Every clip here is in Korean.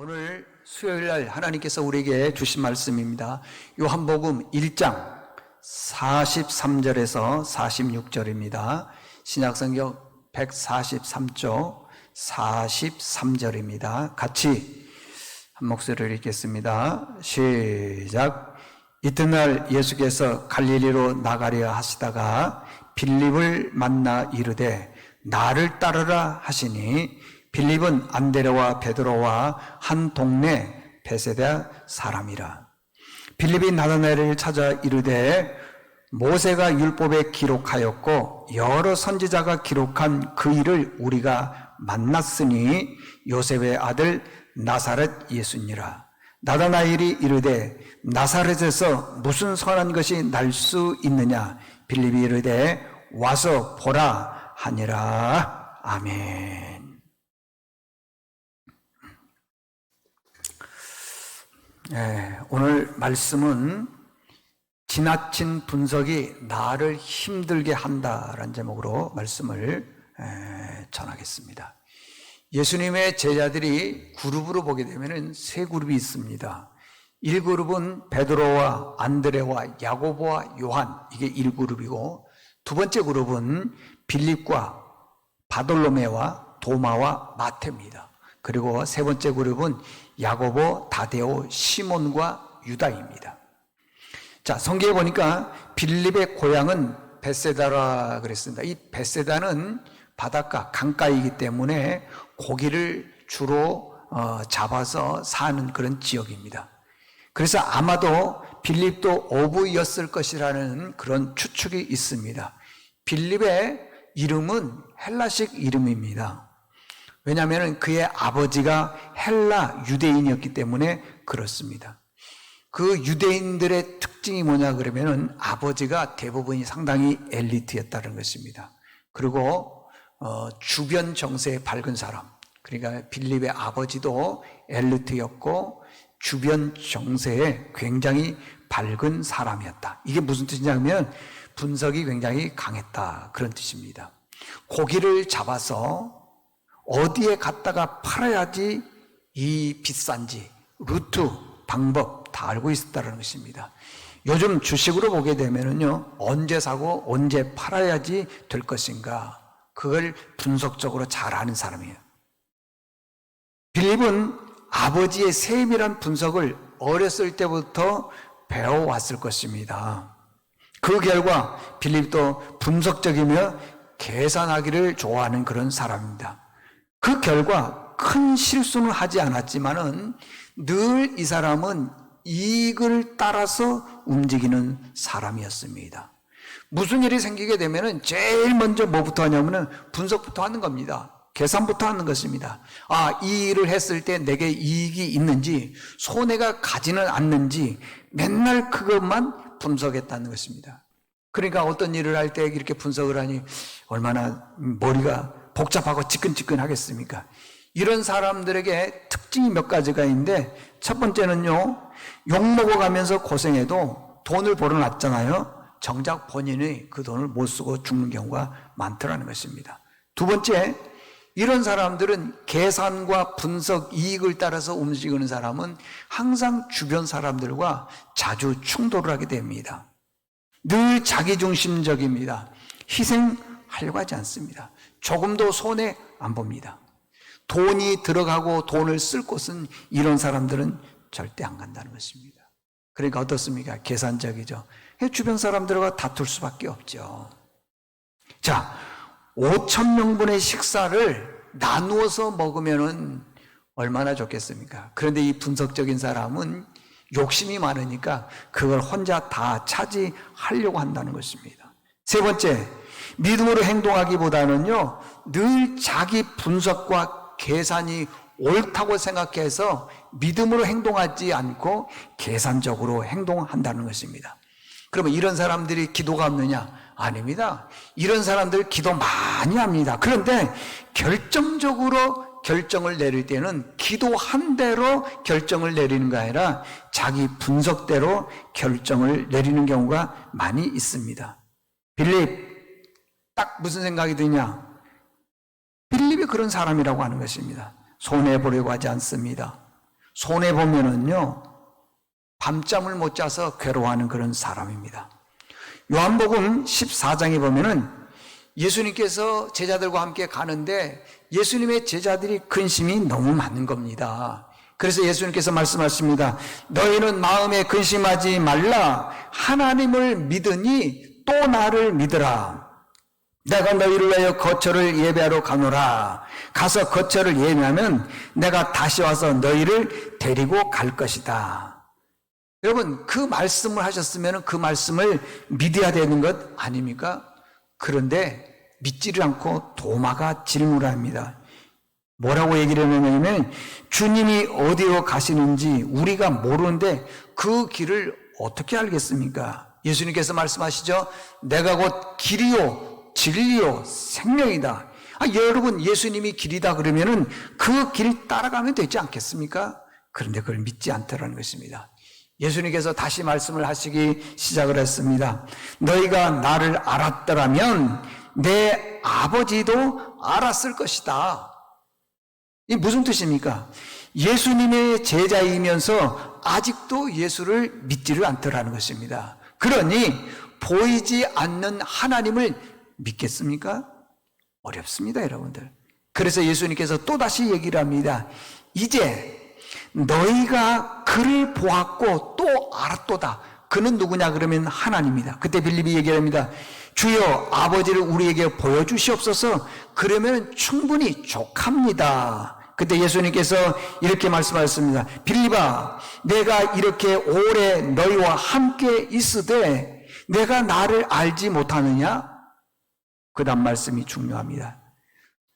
오늘 수요일 날 하나님께서 우리에게 주신 말씀입니다. 요한복음 1장 43절에서 46절입니다. 신약성경 143쪽 43절입니다. 같이 한 목소리를 읽겠습니다. 시작. 이튿날 예수께서 갈릴리로 나가려 하시다가 빌립을 만나 이르되 나를 따르라 하시니 빌립은 안데레와 베드로와 한 동네 베세다 사람이라. 빌립이 나다나엘을 찾아 이르되 모세가 율법에 기록하였고 여러 선지자가 기록한 그 일을 우리가 만났으니 요셉의 아들 나사렛 예수니라. 나다나엘이 이르되 나사렛에서 무슨 선한 것이 날 수 있느냐? 빌립이 이르되 와서 보라 하니라. 아멘. 예, 오늘 말씀은 지나친 분석이 나를 힘들게 한다라는 제목으로 말씀을 에, 전하겠습니다. 예수님의 제자들이 그룹으로 보게 되면 세 그룹이 있습니다. 1그룹은 베드로와 안드레와 야고보와 요한 이게 1그룹이고 두 번째 그룹은 빌립과 바돌로메와 도마와 마테입니다. 그리고 세 번째 그룹은 야고보, 다데오, 시몬과 유다입니다. 자, 성경에 보니까 빌립의 고향은 베세다라 그랬습니다. 이 베세다는 바닷가, 강가이기 때문에 고기를 주로 어, 잡아서 사는 그런 지역입니다. 그래서 아마도 빌립도 어부였을 것이라는 그런 추측이 있습니다. 빌립의 이름은 헬라식 이름입니다. 왜냐하면 그의 아버지가 헬라 유대인이었기 때문에 그렇습니다. 그 유대인들의 특징이 뭐냐 그러면은 아버지가 대부분이 상당히 엘리트였다는 것입니다. 그리고 어, 주변 정세에 밝은 사람, 그러니까 빌립의 아버지도 엘리트였고 주변 정세에 굉장히 밝은 사람이었다. 이게 무슨 뜻이냐면 분석이 굉장히 강했다 그런 뜻입니다. 고기를 잡아서 어디에 갔다가 팔아야지 이 비싼지 루트 방법 다 알고 있었다는 것입니다. 요즘 주식으로 보게 되면은요 언제 사고 언제 팔아야지 될 것인가 그걸 분석적으로 잘 아는 사람이에요. 빌립은 아버지의 세밀한 분석을 어렸을 때부터 배워왔을 것입니다. 그 결과 빌립도 분석적이며 계산하기를 좋아하는 그런 사람입니다. 그 결과 큰 실수는 하지 않았지만은 늘 이 사람은 이익을 따라서 움직이는 사람이었습니다. 무슨 일이 생기게 되면은 제일 먼저 뭐부터 하냐면은 분석부터 하는 겁니다. 계산부터 하는 것입니다. 아, 이 일을 했을 때 내게 이익이 있는지, 손해가 가지는 않는지, 맨날 그것만 분석했다는 것입니다. 그러니까 어떤 일을 할 때 이렇게 분석을 하니 얼마나 머리가 복잡하고 지끈지끈하겠습니까? 이런 사람들에게 특징이 몇 가지가 있는데 첫 번째는요, 욕 먹어 가면서 고생해도 돈을 벌어놨잖아요. 정작 본인이 그 돈을 못 쓰고 죽는 경우가 많더라는 것입니다. 두 번째, 이런 사람들은 계산과 분석, 이익을 따라서 움직이는 사람은 항상 주변 사람들과 자주 충돌을 하게 됩니다. 늘 자기중심적입니다. 희생하려고 하지 않습니다. 조금도 손해 안 봅니다. 돈이 들어가고 돈을 쓸 곳은 이런 사람들은 절대 안 간다는 것입니다. 그러니까 어떻습니까? 계산적이죠. 주변 사람들과 다툴 수밖에 없죠. 자, 5천 명분의 식사를 나누어서 먹으면은 얼마나 좋겠습니까? 그런데 이 분석적인 사람은 욕심이 많으니까 그걸 혼자 다 차지하려고 한다는 것입니다. 세 번째, 믿음으로 행동하기보다는요, 늘 자기 분석과 계산이 옳다고 생각해서 믿음으로 행동하지 않고 계산적으로 행동한다는 것입니다. 그러면 이런 사람들이 기도가 없느냐? 아닙니다. 이런 사람들 기도 많이 합니다. 그런데 결정적으로 결정을 내릴 때는 기도한 대로 결정을 내리는 게 아니라 자기 분석대로 결정을 내리는 경우가 많이 있습니다. 빌립, 딱 무슨 생각이 드냐? 빌립이 그런 사람이라고 하는 것입니다. 손해보려고 하지 않습니다. 손해 보면은요, 밤잠을 못 자서 괴로워하는 그런 사람입니다. 요한복음 14장에 보면은 예수님께서 제자들과 함께 가는데 예수님의 제자들이 근심이 너무 많은 겁니다. 그래서 예수님께서 말씀하십니다. 너희는 마음에 근심하지 말라. 하나님을 믿으니 또 나를 믿으라. 내가 너희를 위하여 거처를 예배하러 가노라. 가서 거처를 예배하면 내가 다시 와서 너희를 데리고 갈 것이다. 여러분, 그 말씀을 하셨으면 그 말씀을 믿어야 되는 것 아닙니까? 그런데 믿지를 않고 도마가 질문을 합니다. 뭐라고 얘기를 하냐면 주님이 어디로 가시는지 우리가 모르는데 그 길을 어떻게 알겠습니까? 예수님께서 말씀하시죠. 내가 곧 길이요, 진리요, 생명이다. 아, 여러분, 예수님이 길이다 그러면은 그 길 따라가면 되지 않겠습니까? 그런데 그걸 믿지 않더라는 것입니다. 예수님께서 다시 말씀을 하시기 시작을 했습니다. 너희가 나를 알았더라면 내 아버지도 알았을 것이다. 이 무슨 뜻입니까? 예수님의 제자이면서 아직도 예수를 믿지를 않더라는 것입니다. 그러니 보이지 않는 하나님을 믿겠습니까? 어렵습니다, 여러분들. 그래서 예수님께서 또다시 얘기를 합니다. 이제 너희가 그를 보았고 또 알았도다. 그는 누구냐 그러면 하나님이다. 그때 빌립이 얘기합니다. 주여 아버지를 우리에게 보여주시옵소서. 그러면 충분히 족합니다. 그때 예수님께서 이렇게 말씀하셨습니다. 빌립아, 내가 이렇게 오래 너희와 함께 있으되 내가 나를 알지 못하느냐? 그 다음 말씀이 중요합니다.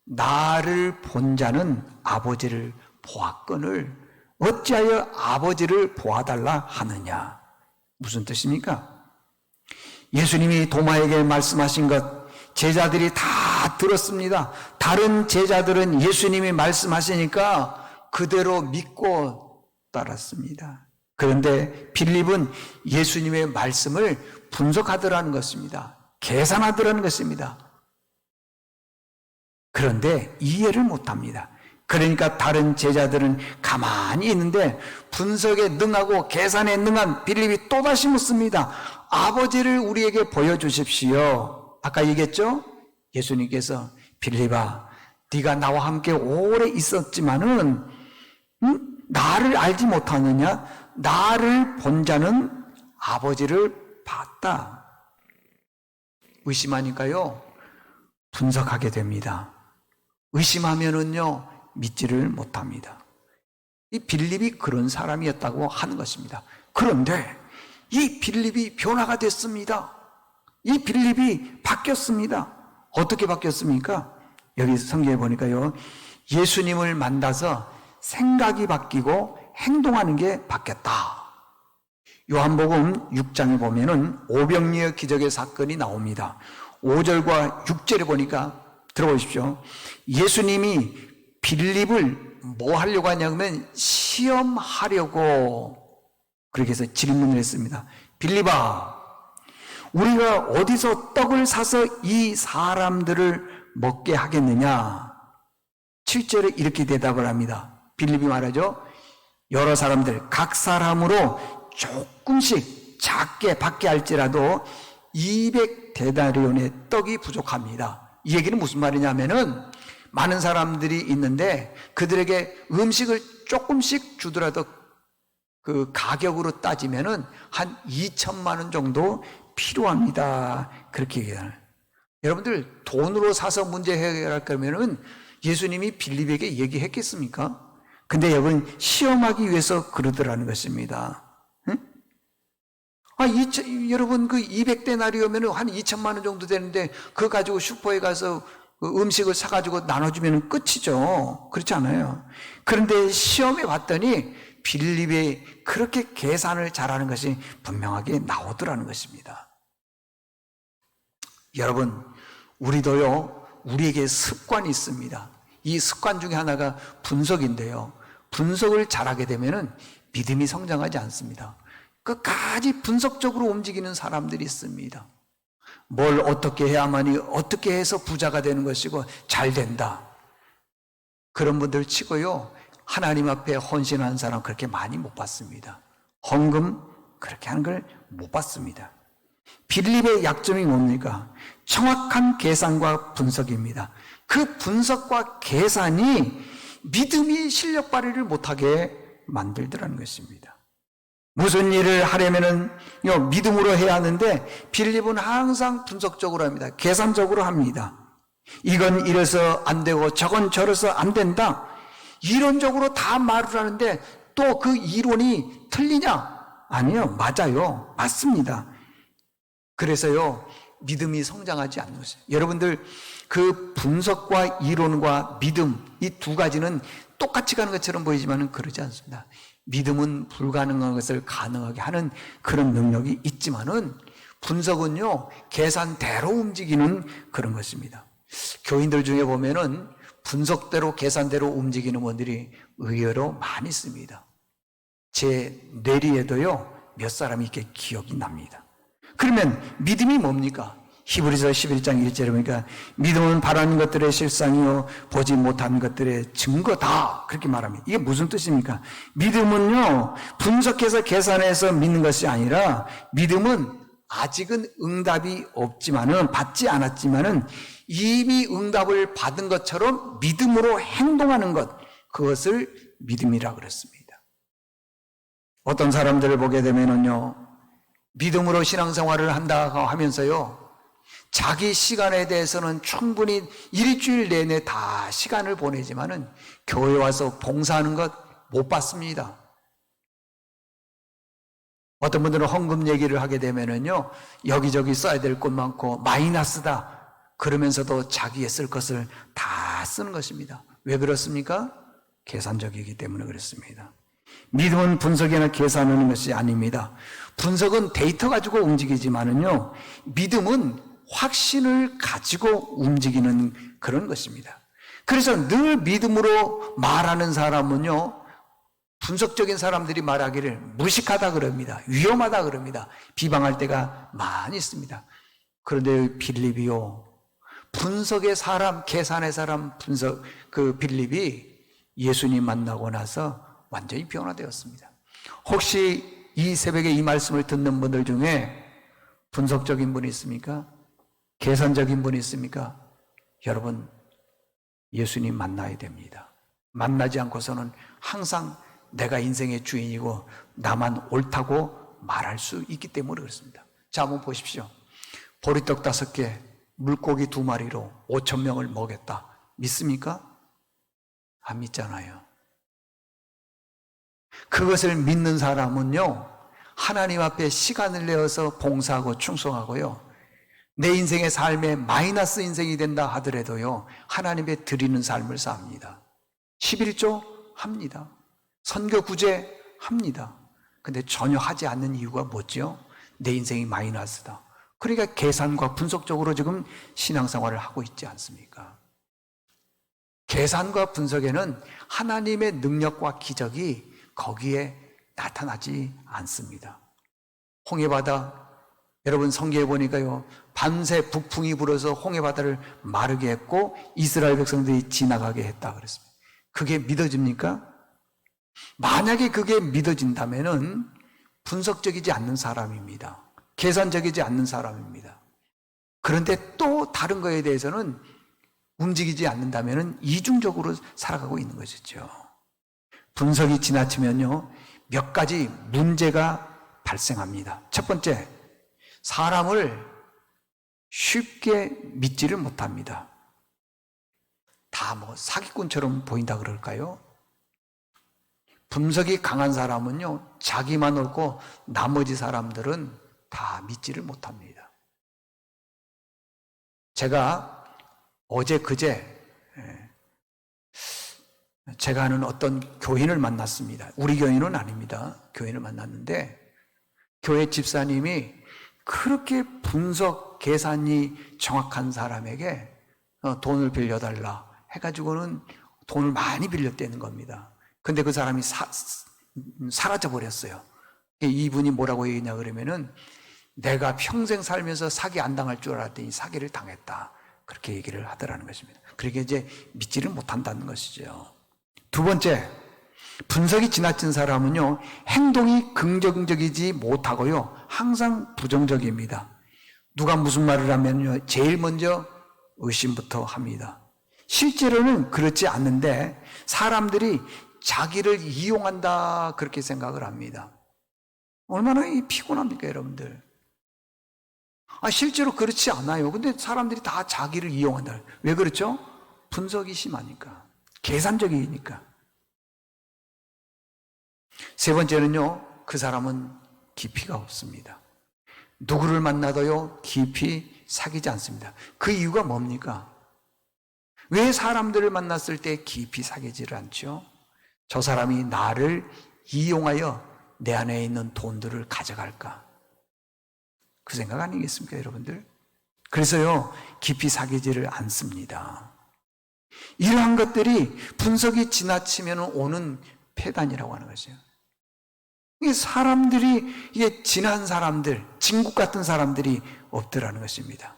나를 본 자는 아버지를 보았건을 어찌하여 아버지를 보아달라 하느냐? 무슨 뜻입니까? 예수님이 도마에게 말씀하신 것 제자들이 다 들었습니다. 다른 제자들은 예수님이 말씀하시니까 그대로 믿고 따랐습니다. 그런데 빌립은 예수님의 말씀을 분석하더라는 것입니다. 계산하더라는 것입니다. 그런데 이해를 못 합니다. 그러니까 다른 제자들은 가만히 있는데 분석에 능하고 계산에 능한 빌립이 또다시 묻습니다. 아버지를 우리에게 보여주십시오. 아까 얘기했죠? 예수님께서 빌립아, 네가 나와 함께 오래 있었지만은 음? 나를 알지 못하느냐? 나를 본 자는 아버지를 봤다. 의심하니까요, 분석하게 됩니다. 의심하면은요, 믿지를 못합니다. 이 빌립이 그런 사람이었다고 하는 것입니다. 그런데 이 빌립이 변화가 됐습니다. 이 빌립이 바뀌었습니다. 어떻게 바뀌었습니까? 여기 성경에 보니까요. 예수님을 만나서 생각이 바뀌고 행동하는 게 바뀌었다. 요한복음 6장에 보면은 오병리의 기적의 사건이 나옵니다. 5절과 6절에 보니까 들어보십시오. 예수님이 빌립을 뭐 하려고 하냐면 시험하려고 그렇게 해서 질문을 했습니다. 빌립아, 우리가 어디서 떡을 사서 이 사람들을 먹게 하겠느냐? 7절에 이렇게 대답을 합니다. 빌립이 말하죠. 여러 사람들, 각 사람으로 조금씩 작게 받게 할지라도 200 대다리온의 떡이 부족합니다. 이 얘기는 무슨 말이냐면은 많은 사람들이 있는데 그들에게 음식을 조금씩 주더라도 그 가격으로 따지면은 한 2천만 원 정도 필요합니다. 그렇게 얘기하는. 여러분들 돈으로 사서 문제 해결할 거면은 예수님이 빌립에게 얘기했겠습니까? 근데 여러분 시험하기 위해서 그러더라는 것입니다. 응? 아, 2천, 여러분 그 200대 날이오면 한 2천만 원 정도 되는데 그거 가지고 슈퍼에 가서 그 음식을 사가지고 나눠주면 끝이죠. 그렇지 않아요. 그런데 시험에 봤더니 빌립이 그렇게 계산을 잘하는 것이 분명하게 나오더라는 것입니다. 여러분, 우리도요, 우리에게 습관이 있습니다. 이 습관 중에 하나가 분석인데요. 분석을 잘하게 되면은 믿음이 성장하지 않습니다. 끝까지 분석적으로 움직이는 사람들이 있습니다. 뭘 어떻게 해야만이 어떻게 해서 부자가 되는 것이고 잘 된다. 그런 분들 치고요. 하나님 앞에 헌신하는 사람 그렇게 많이 못 봤습니다. 헌금 그렇게 하는 걸 못 봤습니다. 빌립의 약점이 뭡니까? 정확한 계산과 분석입니다. 그 분석과 계산이 믿음이 실력 발휘를 못하게 만들더라는 것입니다. 무슨 일을 하려면은 요 믿음으로 해야 하는데 빌립은 항상 분석적으로 합니다. 계산적으로 합니다. 이건 이래서 안 되고 저건 저래서 안 된다. 이론적으로 다 말을 하는데 또 그 이론이 틀리냐? 아니요. 맞아요. 맞습니다. 그래서요. 믿음이 성장하지 것이에요. 여러분들 그 분석과 이론과 믿음 이 두 가지는 똑같이 가는 것처럼 보이지만은 그러지 않습니다. 믿음은 불가능한 것을 가능하게 하는 그런 능력이 있지만은 분석은요 계산대로 움직이는 그런 것입니다. 교인들 중에 보면은 분석대로 계산대로 움직이는 분들이 의외로 많이 있습니다. 제 뇌리에도요 몇 사람이 이렇게 기억이 납니다. 그러면 믿음이 뭡니까? 히브리서 11장 1절에 보니까 믿음은 바라는 것들의 실상이요 보지 못한 것들의 증거다 그렇게 말합니다. 이게 무슨 뜻입니까? 믿음은요 분석해서 계산해서 믿는 것이 아니라 믿음은 아직은 응답이 없지만은 받지 않았지만은 이미 응답을 받은 것처럼 믿음으로 행동하는 것 그것을 믿음이라 그랬습니다. 어떤 사람들을 보게 되면은요 믿음으로 신앙생활을 한다 하면서요 자기 시간에 대해서는 충분히 일주일 내내 다 시간을 보내지만은 교회 와서 봉사하는 것 못 받습니다. 어떤 분들은 헌금 얘기를 하게 되면은요, 여기저기 써야 될 것 많고 마이너스다. 그러면서도 자기의 쓸 것을 다 쓰는 것입니다. 왜 그렇습니까? 계산적이기 때문에 그렇습니다. 믿음은 분석이나 계산하는 것이 아닙니다. 분석은 데이터 가지고 움직이지만은요, 믿음은 확신을 가지고 움직이는 그런 것입니다. 그래서 늘 믿음으로 말하는 사람은요, 분석적인 사람들이 말하기를 무식하다 그럽니다. 위험하다 그럽니다. 비방할 때가 많이 있습니다. 그런데 빌립이요. 분석의 사람, 계산의 사람, 분석, 그 빌립이 예수님 만나고 나서 완전히 변화되었습니다. 혹시 이 새벽에 이 말씀을 듣는 분들 중에 분석적인 분이 있습니까? 계산적인 분이 있습니까? 여러분, 예수님 만나야 됩니다. 만나지 않고서는 항상 내가 인생의 주인이고 나만 옳다고 말할 수 있기 때문에 그렇습니다. 자, 한번 보십시오. 보리떡 다섯 개, 물고기 두 마리로 5천 명을 먹였다. 믿습니까? 안 믿잖아요. 그것을 믿는 사람은요, 하나님 앞에 시간을 내어서 봉사하고 충성하고요, 내 인생의 삶에 마이너스 인생이 된다 하더라도요, 하나님께 드리는 삶을 삽니다. 11조 합니다. 선교 구제 합니다. 근데 전혀 하지 않는 이유가 뭐죠? 내 인생이 마이너스다. 그러니까 계산과 분석적으로 지금 신앙생활을 하고 있지 않습니까? 계산과 분석에는 하나님의 능력과 기적이 거기에 나타나지 않습니다. 홍해바다, 여러분 성경에 보니까요, 밤새 북풍이 불어서 홍해 바다를 마르게 했고, 이스라엘 백성들이 지나가게 했다 그랬습니다. 그게 믿어집니까? 만약에 그게 믿어진다면은 분석적이지 않는 사람입니다. 계산적이지 않는 사람입니다. 그런데 또 다른 거에 대해서는 움직이지 않는다면은 이중적으로 살아가고 있는 것이죠. 분석이 지나치면요, 몇 가지 문제가 발생합니다. 첫 번째, 사람을 쉽게 믿지를 못합니다. 다 뭐 사기꾼처럼 보인다 그럴까요? 분석이 강한 사람은요, 자기만 옳고 나머지 사람들은 다 믿지를 못합니다. 제가 어제 그제 예, 제가 아는 어떤 교인을 만났습니다. 우리 교인은 아닙니다. 교인을 만났는데 교회 집사님이 그렇게 분석 계산이 정확한 사람에게 어, 돈을 빌려달라 해가지고는 돈을 많이 빌렸다는 겁니다. 근데 그 사람이 사, 사라져 버렸어요. 이분이 뭐라고 얘기했냐 그러면은 내가 평생 살면서 사기 안 당할 줄 알았더니 사기를 당했다. 그렇게 얘기를 하더라는 것입니다. 그렇게 이제 믿지를 못한다는 것이죠. 두 번째, 분석이 지나친 사람은요, 행동이 긍정적이지 못하고요, 항상 부정적입니다. 누가 무슨 말을 하면요, 제일 먼저 의심부터 합니다. 실제로는 그렇지 않는데, 사람들이 자기를 이용한다, 그렇게 생각을 합니다. 얼마나 이 피곤합니까, 여러분들? 아, 실제로 그렇지 않아요. 근데 사람들이 다 자기를 이용한다. 왜 그렇죠? 분석이 심하니까. 계산적이니까. 세 번째는요, 그 사람은 깊이가 없습니다. 누구를 만나도요, 깊이 사귀지 않습니다. 그 이유가 뭡니까? 왜 사람들을 만났을 때 깊이 사귀지를 않죠? 저 사람이 나를 이용하여 내 안에 있는 돈들을 가져갈까? 그 생각 아니겠습니까, 여러분들? 그래서요, 깊이 사귀지를 않습니다. 이러한 것들이 분석이 지나치면 오는 폐단이라고 하는 것이에요. 이 사람들이, 이게 진한 사람들, 진국 같은 사람들이 없더라는 것입니다.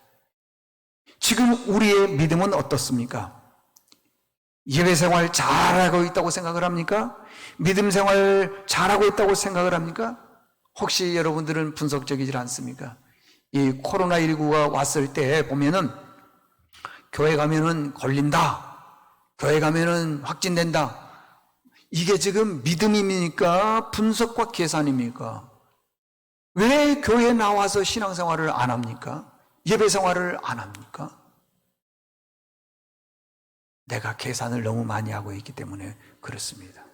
지금 우리의 믿음은 어떻습니까? 예배 생활 잘하고 있다고 생각을 합니까? 믿음 생활 잘하고 있다고 생각을 합니까? 혹시 여러분들은 분석적이지 않습니까? 이 코로나19가 왔을 때 보면은 교회 가면은 걸린다. 교회 가면은 확진된다. 이게 지금 믿음입니까? 분석과 계산입니까? 왜 교회 나와서 신앙생활을 안 합니까? 예배 생활을 안 합니까? 내가 계산을 너무 많이 하고 있기 때문에 그렇습니다.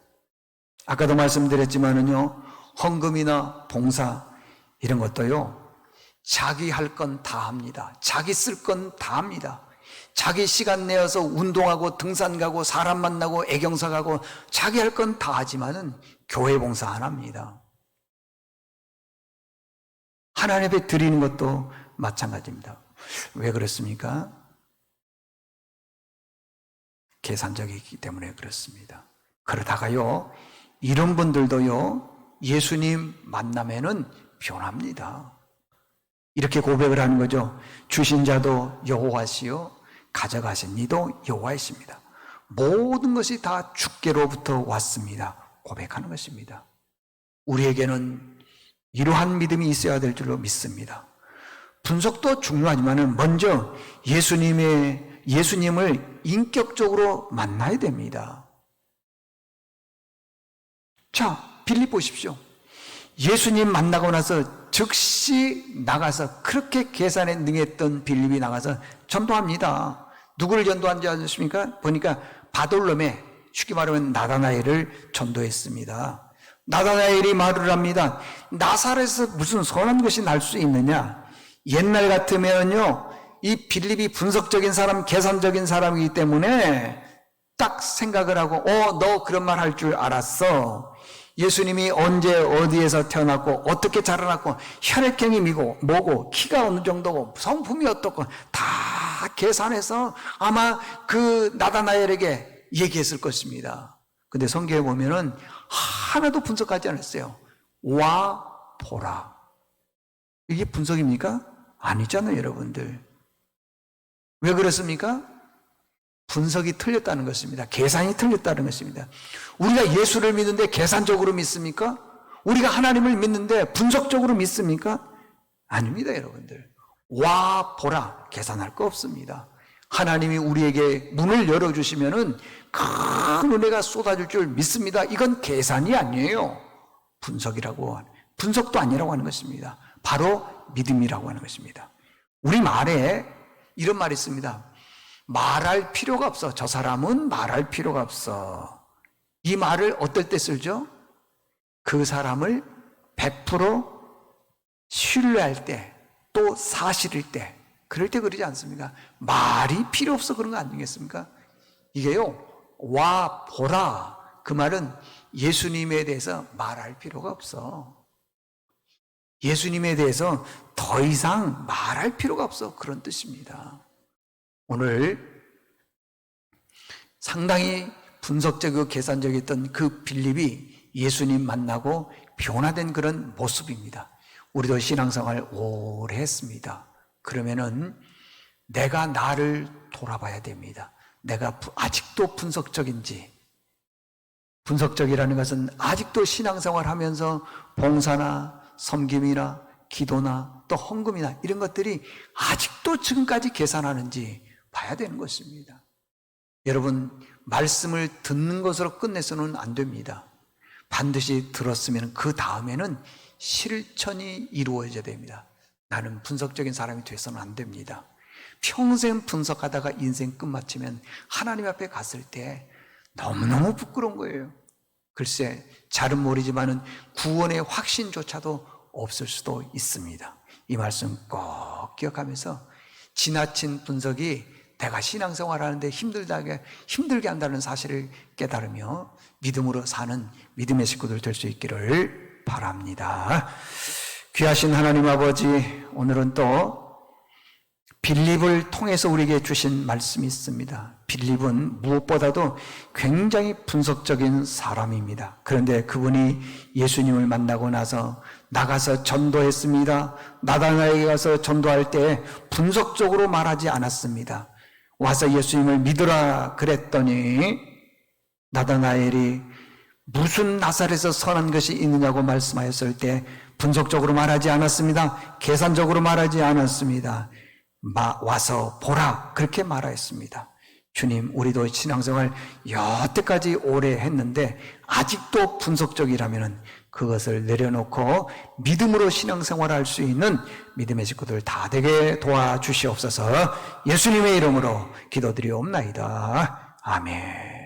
아까도 말씀드렸지만은요, 헌금이나 봉사, 이런 것도요, 자기 할 건 다 합니다. 자기 쓸 건 다 합니다. 자기 시간 내어서 운동하고 등산 가고 사람 만나고 애경사 가고 자기 할 건 다 하지만은 교회 봉사 안 합니다. 하나님 앞에 드리는 것도 마찬가지입니다. 왜 그렇습니까? 계산적이기 때문에 그렇습니다. 그러다가요, 이런 분들도요, 예수님 만나면은 변합니다. 이렇게 고백을 하는 거죠. 주신 자도 여호와시요 가져가신 이도 여호와이십니다. 모든 것이 다 주께로부터 왔습니다. 고백하는 것입니다. 우리에게는 이러한 믿음이 있어야 될 줄로 믿습니다. 분석도 중요하지만은 먼저 예수님의 예수님을 인격적으로 만나야 됩니다. 자, 빌립 보십시오. 예수님 만나고 나서 즉시 나가서 그렇게 계산에 능했던 빌립이 나가서 전도합니다. 누구를 전도한지 아십니까? 보니까 바돌롬에 쉽게 말하면 나다나엘을 전도했습니다. 나다나엘이 말을 합니다. 나사렛에서 무슨 선한 것이 날 수 있느냐? 옛날 같으면요, 이 빌립이 분석적인 사람, 계산적인 사람이기 때문에 딱 생각을 하고, 어, 너 그런 말 할 줄 알았어. 예수님이 언제 어디에서 태어났고 어떻게 자라났고 혈액형이 미고 뭐고 키가 어느 정도고 성품이 어떻고 다 계산해서 아마 그 나다나엘에게 얘기했을 것입니다. 근데 성경에 보면은 하나도 분석하지 않았어요. 와 보라. 이게 분석입니까? 아니잖아요, 여러분들. 왜 그렇습니까? 분석이 틀렸다는 것입니다. 계산이 틀렸다는 것입니다. 우리가 예수를 믿는데 계산적으로 믿습니까? 우리가 하나님을 믿는데 분석적으로 믿습니까? 아닙니다, 여러분들. 와, 보라. 계산할 거 없습니다. 하나님이 우리에게 문을 열어주시면은 큰 은혜가 쏟아질 줄 믿습니다. 이건 계산이 아니에요. 분석이라고, 분석도 아니라고 하는 것입니다. 바로 믿음이라고 하는 것입니다. 우리 말에 이런 말이 있습니다. 말할 필요가 없어. 저 사람은 말할 필요가 없어. 이 말을 어떨 때 쓰죠? 그 사람을 100% 신뢰할 때, 또 사실일 때, 그럴 때 그러지 않습니까? 말이 필요 없어 그런 거 아니겠습니까? 이게요, 와, 보라. 그 말은 예수님에 대해서 말할 필요가 없어. 예수님에 대해서 더 이상 말할 필요가 없어. 그런 뜻입니다. 오늘 상당히 분석적이고 계산적이었던 그 빌립이 예수님 만나고 변화된 그런 모습입니다. 우리도 신앙생활 오래 했습니다. 그러면은 내가 나를 돌아봐야 됩니다. 내가 아직도 분석적인지, 분석적이라는 것은 아직도 신앙생활 하면서 봉사나 섬김이나 기도나 또 헌금이나 이런 것들이 아직도 지금까지 계산하는지 봐야 되는 것입니다. 여러분, 말씀을 듣는 것으로 끝내서는 안 됩니다. 반드시 들었으면 그 다음에는 실천이 이루어져야 됩니다. 나는 분석적인 사람이 돼서는 안 됩니다. 평생 분석하다가 인생 끝마치면 하나님 앞에 갔을 때 너무너무 부끄러운 거예요. 글쎄, 잘은 모르지만은 구원의 확신조차도 없을 수도 있습니다. 이 말씀 꼭 기억하면서 지나친 분석이 내가 신앙생활 하는데 힘들다게, 힘들게 한다는 사실을 깨달으며 믿음으로 사는 믿음의 식구들 될 수 있기를 바랍니다. 귀하신 하나님 아버지, 오늘은 또 빌립을 통해서 우리에게 주신 말씀이 있습니다. 빌립은 무엇보다도 굉장히 분석적인 사람입니다. 그런데 그분이 예수님을 만나고 나서 나가서 전도했습니다. 나다나에게 가서 전도할 때 분석적으로 말하지 않았습니다. 와서 예수님을 믿으라 그랬더니 나다나엘이 무슨 나사렛에서 선한 것이 있느냐고 말씀하였을 때 분석적으로 말하지 않았습니다. 계산적으로 말하지 않았습니다. 마, 와서 보라 그렇게 말하였습니다. 주님, 우리도 신앙생활 여태까지 오래 했는데 아직도 분석적이라면 그것을 내려놓고 믿음으로 신앙생활 할수 있는 믿음의 식구들 다 되게 도와주시옵소서 예수님의 이름으로 기도드리옵나이다. 아멘.